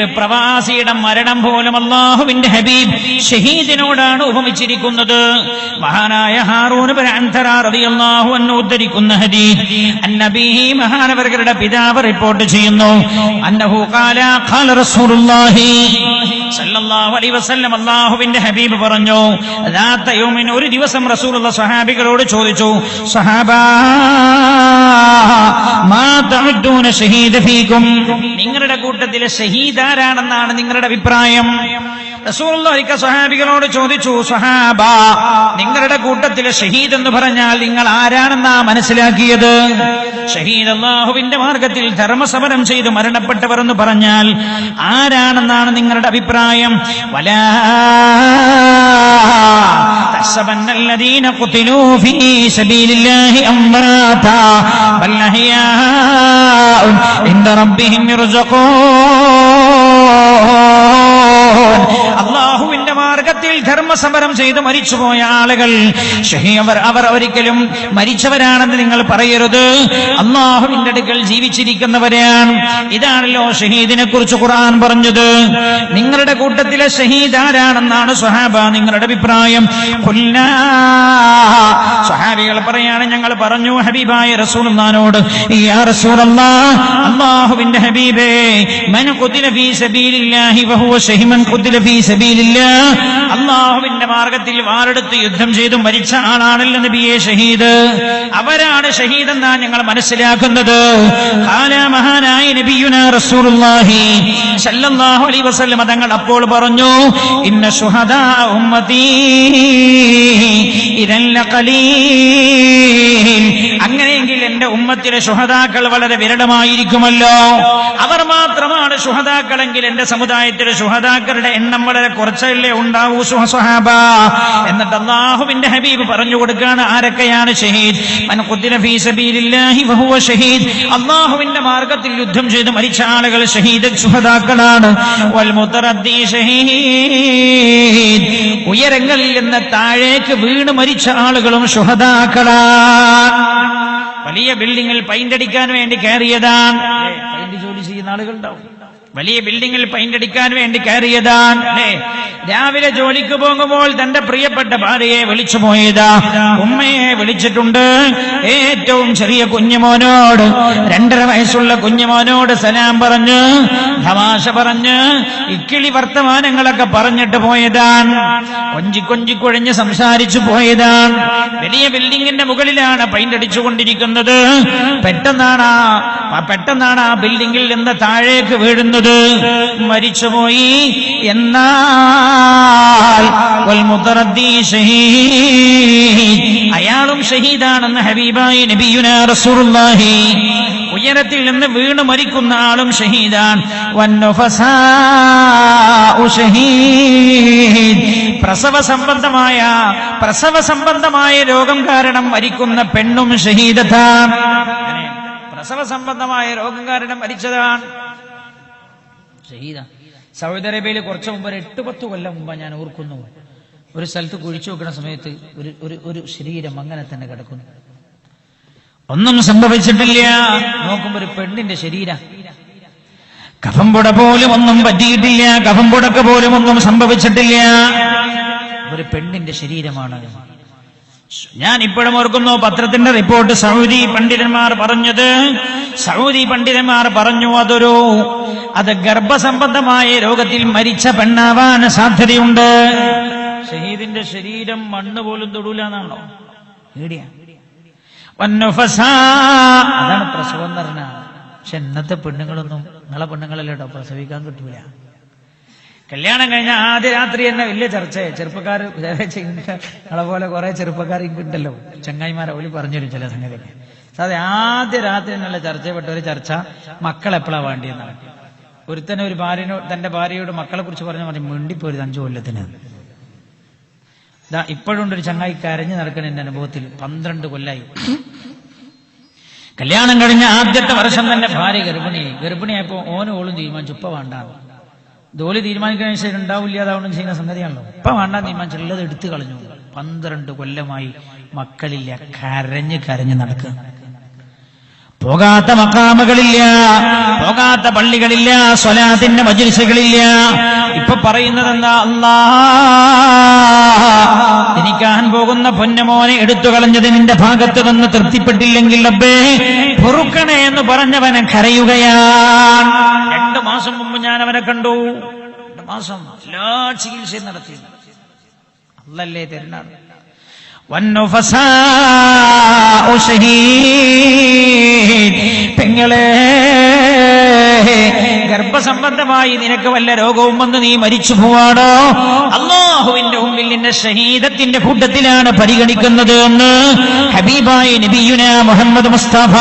ഒരു പ്രവാസിയുടെ മരണം പോലും അള്ളാഹുവിന്റെ ഹബീബ് ഷഹീദിനോടാണ് ഉപമിച്ചിരിക്കുന്നത്. മഹാനായ ഹാറൂൻ റളിയല്ലാഹു എന്ന് ഉദ്ധരിക്കുന്ന ഹദീസ് അന്നബീഹി മഹാനവർഗരുടെ പിതാവ് റിപ്പോർട്ട് ചെയ്യുന്നു. അന്നഹു ഖാല റസൂലുള്ളാഹി അലൈഹി വസല്ലം അള്ളാഹുവിന്റെ ഹബീബ് പറഞ്ഞു യൗമിൻ ഒരു ദിവസം റസൂലുള്ള സഹാബികളോട് ചോദിച്ചു സഹാബാ മാ തഅദ്ദൂന ഫീകും. നിങ്ങളുടെ കൂട്ടത്തിലെ ഷഹീദ് ആരാണെന്നാണ് നിങ്ങളുടെ അഭിപ്രായം? റസൂലുള്ളാഹിക്ക് സ്വഹാബികളോട് ചോദിച്ചു സഹാബ നിങ്ങളുടെ കൂട്ടത്തിലെ ഷഹീദ് എന്ന് പറഞ്ഞാൽ നിങ്ങൾ ആരാണെന്നാ മനസ്സിലാക്കിയത്? ഷഹീദ് അള്ളാഹുവിന്റെ മാർഗത്തിൽ ധർമ്മസമരം ചെയ്ത് മരണപ്പെട്ടവർ എന്ന് പറഞ്ഞാൽ ആരാണെന്നാണ് നിങ്ങളുടെ അഭിപ്രായം? വലാ تحسبن الذين قتلوا في سبيل الله أمواتا. بل أحياء عند ربهم يرزقون. മാർഗത്തിൽ ധർമ്മസമരം ചെയ്ത് മരിച്ചുപോയ ആളുകൾ. അവർ അവർ ഒരിക്കലും മരിച്ചവരാണെന്ന് നിങ്ങൾ പറയരുത്. അള്ളാഹുവിന്റെ അടുക്കൽ ജീവിച്ചിരിക്കുന്നവരാണ് ഇതാണല്ലോ ഷഹീദിനെ കുറിച്ച് ഖുർആൻ പറഞ്ഞത്. നിങ്ങളുടെ കൂട്ടത്തിലെ ഷഹീദ് ആരാണെന്നാണ് സുഹാബ നിങ്ങളുടെ അഭിപ്രായം? സുഹാബികൾ പറയാണ് ഞങ്ങൾ പറഞ്ഞു ഹബീബായ റസൂലുള്ളാനോട് യാ അള്ളാഹുവിന്റെ ഹബീബേ മൻ ഖുതില ഫീ സബീലില്ലാഹി വഹുവ ഷഹിമൻ ഖുതില ഫീ അല്ലാഹുവിന്റെ മാർഗത്തിൽ വാറെടുത്ത് യുദ്ധം ചെയ്തു മരിച്ച ആളാണല്ലോ നബിയെ ഷഹീദ്. അവരാണ് ഷഹീദ് ഞങ്ങൾ മനസ്സിലാക്കുന്നത്. മഹാനായ നബിയുന റസൂലുള്ളാഹി സല്ലല്ലാഹു അലൈഹി വസല്ലം തങ്ങൾ അപ്പോൾ പറഞ്ഞു ഇന്ന ശുഹദാ ഉമ്മതി ഇദൻ ലഖലീൽ. അങ്ങനെയെങ്കിൽ എന്റെ ഉമ്മത്തിലെ ശുഹദാക്കൾ വളരെ വിരളമായിരിക്കുമല്ലോ. അവർ മാത്രമാണ് ശുഹദാക്കളെങ്കിൽ എന്റെ സമുദായത്തിലെ ശുഹദാക്കളുടെ എണ്ണം വളരെ കുറച്ചല്ലേ ഉണ്ടാവൂ? സുഹ- സ്വഹാബ. എന്നിട്ട് അള്ളാഹുവിന്റെ ഹബീബ് പറഞ്ഞു കൊടുക്കാണ് ആരൊക്കെയാണ് ഷഹീദ്? ഷഹീദ്. അള്ളാഹുവിന്റെ മാർഗത്തിൽ യുദ്ധം ചെയ്ത് മരിച്ച ആളുകൾ ഷഹീദ് ശുഹദാക്കളാണ്. ഉയരങ്ങളിൽ നിന്ന് താഴേക്ക് വീണ് മരിച്ച ആളുകളും ശുഹദാക്കളാണ് വലിയ ബിൽഡിങ്ങിൽ പെയിന്റ് അടിക്കാൻ വേണ്ടി കയറിയതാണ്. പെയിന്റ് ജോലി ചെയ്യുന്ന ആളുകളുണ്ടാവും. വലിയ ബിൽഡിങ്ങിൽ പെയിന്റ് അടിക്കാൻ വേണ്ടി കയറിയതാണ്. രാവിലെ ജോലിക്ക് പോകുമ്പോൾ തന്റെ പ്രിയപ്പെട്ട ഭാര്യയെ വിളിച്ചു പോയതാ. ഉമ്മയെ വിളിച്ചിട്ടുണ്ട്. ഏറ്റവും ചെറിയ കുഞ്ഞുമോനോട് രണ്ടര വയസ്സുള്ള കുഞ്ഞുമോനോട് സലാം പറഞ്ഞ് തമാശ പറഞ്ഞ് ഇക്കിളി വർത്തമാനങ്ങളൊക്കെ പറഞ്ഞിട്ട് പോയതാണ്. കൊഞ്ചി കൊഞ്ചി കുഴഞ്ഞ് സംസാരിച്ചു പോയതാണ്. വലിയ ബിൽഡിങ്ങിന്റെ മുകളിലാണ് പെയിന്റ് അടിച്ചുകൊണ്ടിരിക്കുന്നത്. പെട്ടെന്നാണ് പെട്ടെന്നാണ് ആ ബിൽഡിങ്ങിൽ നിന്ന് താഴേക്ക് വീഴുന്നത്. മരിച്ചുപോയി. എന്നാൽ ഷഹീദ്. അയാളും ഷഹീദാണെന്ന് ഹബീബായി നബിയുന റസൂലുള്ളാഹി. ഉയരത്തിൽ നിന്ന് വീണ് മരിക്കുന്ന ആളും ഷഹീദാൻ ഷഹീദ്. പ്രസവ സംബന്ധമായ പ്രസവ സംബന്ധമായ രോഗം കാരണം മരിക്കുന്ന പെണ്ണും ഷഹീദത്താണ്. പ്രസവ സംബന്ധമായ രോഗം കാരണം മരിച്ചതാണ്. ഷഹീദ സൗദി അറേബ്യയിൽ കുറച്ച് മുമ്പ് ഒരു എട്ട് പത്ത് കൊല്ലം മുമ്പ് ഞാൻ ഓർക്കുന്നു. ഒരു സ്ഥലത്ത് കുഴിച്ചു വെക്കുന്ന സമയത്ത് ഒരു ഒരു ഒരു ശരീരം അങ്ങനെ തന്നെ കിടക്കുന്നു. ഒന്നും സംഭവിച്ചിട്ടില്ല. നോക്കുമ്പോ ഒരു പെണ്ണിന്റെ ശരീരം. കഫംപുട പോലും ഒന്നും പറ്റിയിട്ടില്ല. കഫംപുടക്ക് പോലും ഒന്നും സംഭവിച്ചിട്ടില്ല. ഒരു പെണ്ണിന്റെ ശരീരമാണ്. ഞാൻ ഇപ്പോഴും ഓർക്കുന്നു പത്രത്തിന്റെ റിപ്പോർട്ട് സൗദി പണ്ഡിതന്മാർ പറഞ്ഞത് സൗദി പണ്ഡിതന്മാർ പറഞ്ഞു അതൊരു അത് ഗർഭസംബന്ധമായ രോഗത്തിൽ മരിച്ച പെണ്ണാവാൻ സാധ്യതയുണ്ട്. ഷഹീദിന്റെ ശരീരം മണ്ണ് പോലും തൊടൂല എന്നാണോ. അതാണ് പ്രസവം പറഞ്ഞ. പക്ഷെ ഇന്നത്തെ പെണ്ണുങ്ങളൊന്നും നിങ്ങളെ പെണ്ണുങ്ങളല്ലോ പ്രസവിക്കാൻ കിട്ടൂല. കല്യാണം കഴിഞ്ഞ ആദ്യ രാത്രി തന്നെ വലിയ ചർച്ച ചെറുപ്പക്കാർ നമ്മളെ പോലെ കുറെ ചെറുപ്പക്കാർ ഇങ്ങുണ്ടല്ലോ ചങ്ങായിമാരെ പറഞ്ഞു പറഞ്ഞുതരും ചില സംഗതി അതെ ആദ്യ രാത്രി എന്നുള്ള ചർച്ചപ്പെട്ട ഒരു ചർച്ച മക്കൾ എപ്പോഴാ വേണ്ടിയെന്നാണ്. ഒരുത്തനെ ഒരു ഭാര്യനോട് തന്റെ ഭാര്യയോട് മക്കളെ കുറിച്ച് പറഞ്ഞ പറഞ്ഞു ഒരു അഞ്ചു കൊല്ലത്തിന്. ഇപ്പോഴുണ്ട് ഒരു ചങ്ങായി കരഞ്ഞു നടക്കുന്ന എന്റെ അനുഭവത്തിൽ പന്ത്രണ്ട് കൊല്ലായി. കല്യാണം കഴിഞ്ഞ ആദ്യത്തെ വർഷം തന്നെ ഭാര്യ ഗർഭിണിയായി. ഗർഭിണിയായപ്പോ ഓനോളും തീരുമാനിച്ചു ഇപ്പൊ വേണ്ടാന്ന്. ജോലി ശേഷം ഉണ്ടാവില്ല അതാവണം ചെയ്യുന്ന സംഗതിയാണല്ലോ. ഇപ്പൊ വേണ്ട തീരുമാനിച്ചുള്ളത് എടുത്തു കളഞ്ഞു. പന്ത്രണ്ട് കൊല്ലമായി മക്കളില്ല കരഞ്ഞ് കരഞ്ഞ് നടക്കുക. പോകാത്ത മക്കാമകളില്ല പോകാത്ത പള്ളികളില്ല സ്വലാത്തിന്റെ മജിൽസുകളില്ല ഇപ്പൊ പറയുന്നത് എന്താ അല്ലാ എനിക്കാൻ പോകുന്ന പൊന്നമോനെ എടുത്തു കളഞ്ഞത് നിന്റെ ഭാഗത്ത് നിന്ന് തൃപ്തിപ്പെട്ടില്ലെങ്കിൽ അബ്ബേ പൊറുക്കണേ. എന്ന് പറഞ്ഞവനെ കരയുകയാണ്. രണ്ടു മാസം മുമ്പ് ഞാൻ അവനെ കണ്ടു. രണ്ടു മാസം എല്ലാ ചികിത്സയും നടത്തി അല്ലല്ലേ ഷഹീദ്. പെങ്ങളെ ഗർഭസംബന്ധമായി നിനക്ക് വല്ല രോഗവും വന്ന് നീ മരിച്ചു പോവാണോ? അള്ളാഹുവിന്റെ മുമ്പിൽ നിന്നെ ഷഹീദത്തിന്റെ കൂട്ടത്തിലാണ് പരിഗണിക്കുന്നത് എന്ന് ഹബീബായി നബിയുന മുഹമ്മദ് മുസ്തഫ.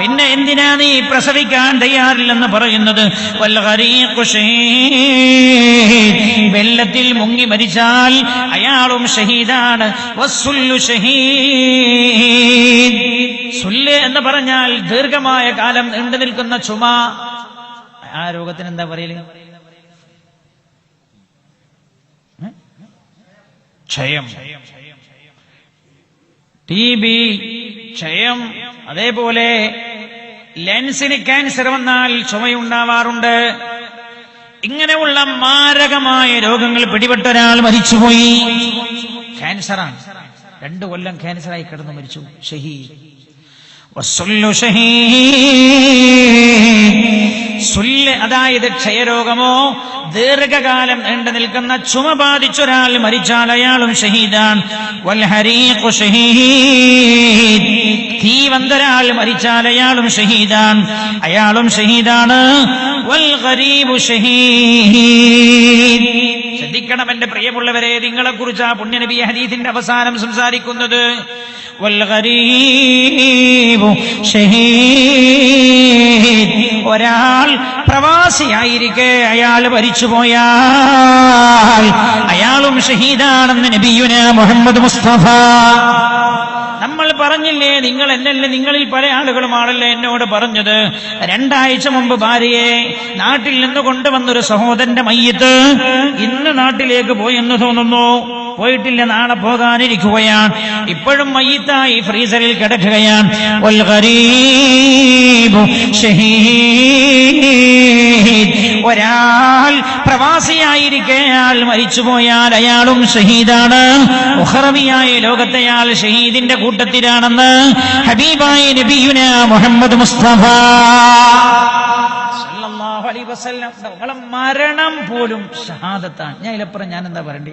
പിന്നെ എന്തിനാ നീ പ്രസവിക്കാൻ തയ്യാറില്ലെന്ന് പറയുന്നത്. വെള്ളത്തിൽ മുങ്ങി മരിച്ചാൽ അയാളും ഷഹീദാണ്. എന്ന് പറഞ്ഞാൽ ദീർഘമായ കാലം നീണ്ടു നിൽക്കുന്ന ചുമ. ആ രോഗത്തിന് എന്താ പറയൽ? ക്ഷയം. ടി ബി ക്ഷയം. അതേപോലെ ലെൻസിന് ക്യാൻസർ വന്നാൽ ചുമയുണ്ടാവാറുണ്ട്. ഇങ്ങനെയുള്ള മാരകമായ രോഗങ്ങൾ പിടിപെട്ട ഒരാൾ മരിച്ചുപോയി. ക്യാൻസറാണ്. രണ്ടു കൊല്ലം ക്യാൻസറായി കിടന്നു മരിച്ചു. ഷഹീ. അതായത് ക്ഷയരോഗമോ ദീർഘകാലം നീണ്ടു നിൽക്കുന്ന ചുമ ബാധിച്ചൊരാൾ മരിച്ചാൽ അയാളും ഷഹീദാൻ തീ വന്നൊരാൾ മരിച്ചാൽ അയാളും ഷഹീദാൻ അയാളും ഷഹീദാണ്. ശ്രദ്ധിക്കണം എന്റെ പ്രിയമുള്ളവരെ നിങ്ങളെ കുറിച്ച് ആ പുണ്യനബി ഹദീസിന്റെ അവസാനം സംസാരിക്കുന്നത്. ഒരാൾ പ്രവാസിയായിരിക്കെ അയാൾ മരിച്ചുപോയാൽ അയാളും ഷഹീദാണെന്ന് നബിയുന മുഹമ്മദ് മുസ്തഫ. നമ്മൾ പറഞ്ഞില്ലേ നിങ്ങൾ എന്നല്ലേ നിങ്ങളിൽ പല ആളുകളുമാണല്ലേ എന്നോട് പറഞ്ഞത്. രണ്ടാഴ്ച മുമ്പ് ഭാര്യയെ നാട്ടിൽ നിന്ന് കൊണ്ടുവന്നൊരു സഹോദരന്റെ മയ്യത്ത് ഇന്ന് നാട്ടിലേക്ക് പോയെന്ന് തോന്നുന്നു. പോയിട്ടില്ല നാളെ പോകാനിരിക്കുകയാണ്. ഇപ്പോഴും മയ്യത്തായി ഫ്രീസറിൽ കിടക്കുകയാണ്. ഒരാൾ പ്രവാസിയായിരിക്കയാൾ മരിച്ചുപോയാൽ അയാളും ഷഹീദാണ്. മുഹറമിയായ ലോകത്തെയാൾ ഷഹീദിന്റെ കൂട്ടത്തിലാണെന്ന് ഹബീബായ നബിയുന മുഹമ്മദ് മുസ്തഫ. മരണം പോലും ഷഹാദത്താണ്. ഞാൻ ഇതിലപ്പുറം ഞാൻ എന്താ പറയണ്ടേ?